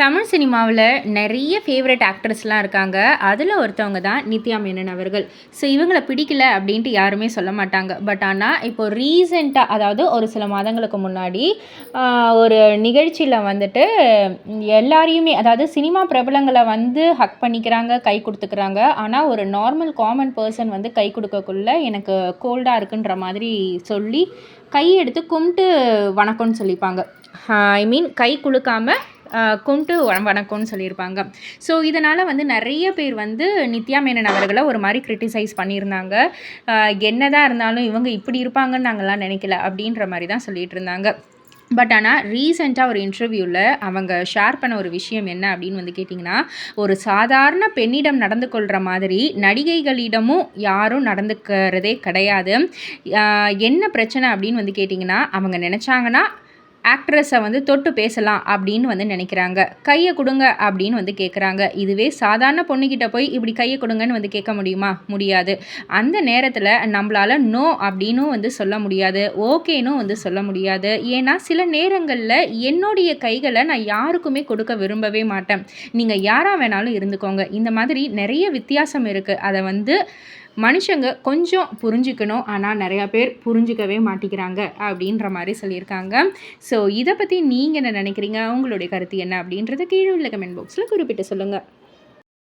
தமிழ் சினிமாவில் நிறைய ஃபேவரட் ஆக்ட்ரஸ்லாம் இருக்காங்க. அதில் ஒருத்தவங்க தான் நித்யா மேனன் அவர்கள். ஸோ இவங்களை பிடிக்கல அப்படின்ட்டு யாருமே சொல்ல மாட்டாங்க. பட் ஆனால் இப்போ ரீசெண்டாக அதாவது ஒரு சில மாதங்களுக்கு முன்னாடி ஒரு நிகழ்ச்சியில் வந்துட்டு எல்லாரையுமே அதாவது சினிமா பிரபலங்களை வந்து ஹக் பண்ணிக்கிறாங்க கை கொடுத்துக்கிறாங்க. ஆனால் ஒரு நார்மல் காமன் பர்சன் வந்து கை கொடுக்கக்குள்ள எனக்கு கோல்டாக இருக்குன்ற மாதிரி சொல்லி கை எடுத்து கும்பிட்டு வணக்கம்னு சொல்லிப்பாங்க. ஐ மீன் கை குலுக்காமல் கொண்டு வணக்கம்னு சொல்லியிருப்பாங்க. ஸோ இதனால் வந்து நிறைய பேர் வந்து நித்யா மேனன் அவர்களை ஒரு மாதிரி கிரிட்டிசைஸ் பண்ணியிருந்தாங்க. என்னதான் இருந்தாலும் இவங்க இப்படி இருப்பாங்கன்னு நாங்கள்லாம் நினைக்கல அப்படின்ற மாதிரி தான் சொல்லிட்டு இருந்தாங்க. பட் ஆனால் ரீசெண்டாக ஒரு இன்டர்வியூவில் அவங்க ஷேர் பண்ண ஒரு விஷயம் என்ன அப்படின்னு வந்து கேட்டிங்கன்னா ஒரு சாதாரண பெண்ணிடம் நடந்து கொள்கிற மாதிரி நடிகைகளிடமும் யாரும் நடந்துக்கிறதே கிடையாது. என்ன பிரச்சனை அப்படின்னு வந்து கேட்டிங்கன்னா அவங்க நினச்சாங்கன்னா ஆக்ட்ரஸை வந்து தொட்டு பேசலாம் அப்படின்னு வந்து நினைக்கிறாங்க. கையை கொடுங்க அப்படின்னு வந்து கேட்குறாங்க இதுவே சாதாரண பொண்ணுக்கிட்ட போய் இப்படி கையை கொடுங்கன்னு வந்து கேட்க முடியுமா? முடியாது. அந்த நேரத்தில் நம்மளால் நோ அப்படின்னும் வந்து சொல்ல முடியாது. ஓகேனும் வந்து சொல்ல முடியாது. ஏன்னா சில நேரங்களில் என்னுடைய கைகளை நான் யாருக்குமே கொடுக்க விரும்பவே மாட்டேன். நீங்கள் யாராக வேணாலும் இருந்துக்கோங்க. இந்த மாதிரி நிறைய வித்தியாசம் இருக்குது அதை வந்து மனுஷங்க கொஞ்சம் புரிஞ்சுக்கணும் ஆனால் நிறையா பேர் புரிஞ்சுக்கவே மாட்டேங்கிறாங்க அப்படின்ற மாதிரி சொல்லியிருக்காங்க. ஸோ இதை பற்றி நீங்கள் என்ன நினைக்கிறீங்க? உங்களுடைய கருத்து என்ன அப்படின்றத கீழே உள்ள கமெண்ட் பாக்ஸில் குறிப்பிட்டு சொல்லுங்கள்